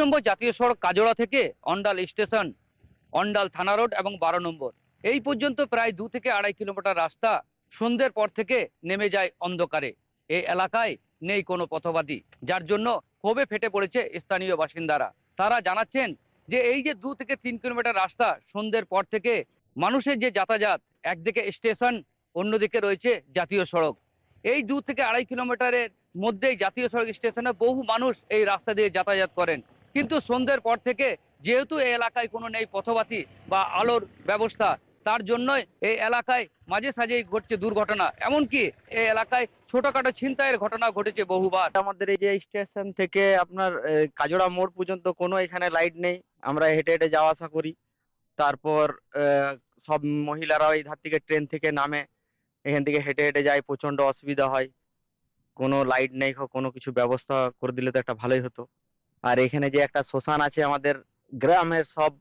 নম্বর জাতীয় সড়ক কাজোড়া থেকে অন্ডাল স্টেশন, অন্ডাল থানা রোড এবং বারো নম্বর। এই পর্যন্ত প্রায় দু থেকে আড়াই কিলোমিটার রাস্তা সন্ধ্যের পর থেকে নেমে যায় অন্ধকারে। এই এলাকায় নেই কোনো পথবাদী, যার জন্য ক্ষোভে ফেটে পড়েছে স্থানীয় বাসিন্দারা। তারা জানাচ্ছেন যে এই যে দু থেকে তিন কিলোমিটার রাস্তা সন্ধ্যের পর থেকে মানুষের যে যাতায়াত, একদিকে স্টেশন, অন্যদিকে রয়েছে জাতীয় সড়ক। এই দু থেকে আড়াই কিলোমিটারের মধ্যেই জাতীয় সড়ক স্টেশনে বহু মানুষ এই রাস্তা দিয়ে যাতায়াত করেন। কিন্তু সন্ধ্যের পর থেকে যেহেতু এই এলাকায় কোনো নেই পথবাতি বা আলোর ব্যবস্থা, তার জন্যই এই এলাকায় মাঝে সাঝেই ঘটছে দুর্ঘটনা। এমনকি এই এলাকায় ছোটখাটো ছিনতাইয়ের ঘটনা ঘটেছে বহুবার। আমাদের এই যে স্টেশন থেকে আপনার কাজোড়া মোড় পর্যন্ত কোনো এখানে লাইট নেই। আমরা হেঁটে হেঁটে যাওয়া আসা করি। তারপর সব মহিলারা এই ধার থেকে ট্রেন থেকে নামে। এখান থেকে হেঁটে হেঁটে যায় প্রচণ্ড অসুবিধা হয়। কোনো লাইট নেই, কোনো কিছু ব্যবস্থা করে দিলে তো একটা ভালোই হতো। আর এখানে যে একটা শ্মশান আছে আমাদের গ্রামের সব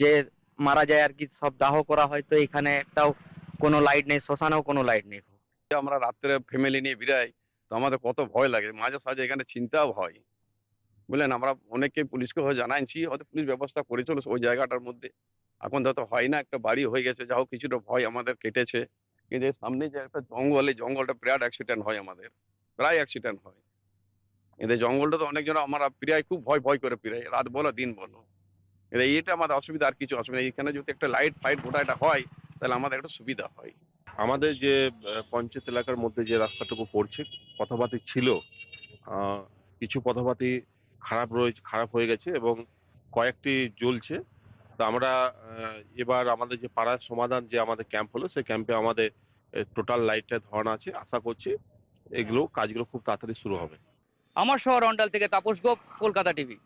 যে মারা যায় আর কি, সব দাহ করা হয়, তো এখানে একটাও কোনো লাইট নেই, শ্মশানেও কোনো লাইট নেই। আমরা রাত্রে ফ্যামিলি নিয়ে বেরাই তো আমাদের কত ভয় লাগে, মাঝে সাঝে এখানে চিন্তাও হয়। বুঝলেন? আমরা অনেককে পুলিশকে হয়ে জানাইছি, হয়তো পুলিশ ব্যবস্থা করেছিল ওই জায়গাটার মধ্যে। এখন তো হয় না, একটা বাড়ি হয়ে গেছে যা হোক, কিছুটা ভয় আমাদের কেটেছে। কিন্তু সামনে যে একটা জঙ্গল জঙ্গলটা বিরাট অ্যাক্সিডেন্ট হয় আমাদের। প্রায় অ্যাক্সিডেন্ট হয়। এদের জঙ্গলটা তো অনেক জন আমরা প্রায় খুব ভয় ভয় করে প্রায় রাত বলো, দিন বলো। এদের এটা আমাদের অসুবিধা, আর কিছু অসুবিধা এখানে যদি একটা লাইট ফাইট গোটা এটা হয়, তাহলে আমাদের একটা সুবিধা হয়। আমাদের যে পঞ্চায়েত এলাকার মধ্যে যে রাস্তাটুকু পড়ছে, পথপাতি ছিল কিছু পথপাতি খারাপ রয়েছে খারাপ হয়ে গেছে এবং কয়েকটি জ্বলছে। তো আমরা এবার আমাদের যে পাড়ার সমাধান যে আমাদের ক্যাম্প হলো, সেই ক্যাম্পে আমাদের টোটাল লাইটটা ধরানো আছে। আশা করছি এগুলো, কাজগুলো খুব তাড়াতাড়ি শুরু হবে। আমার শহর অন্ডাল থেকে তাপস গোপ কলকাতা টিভি।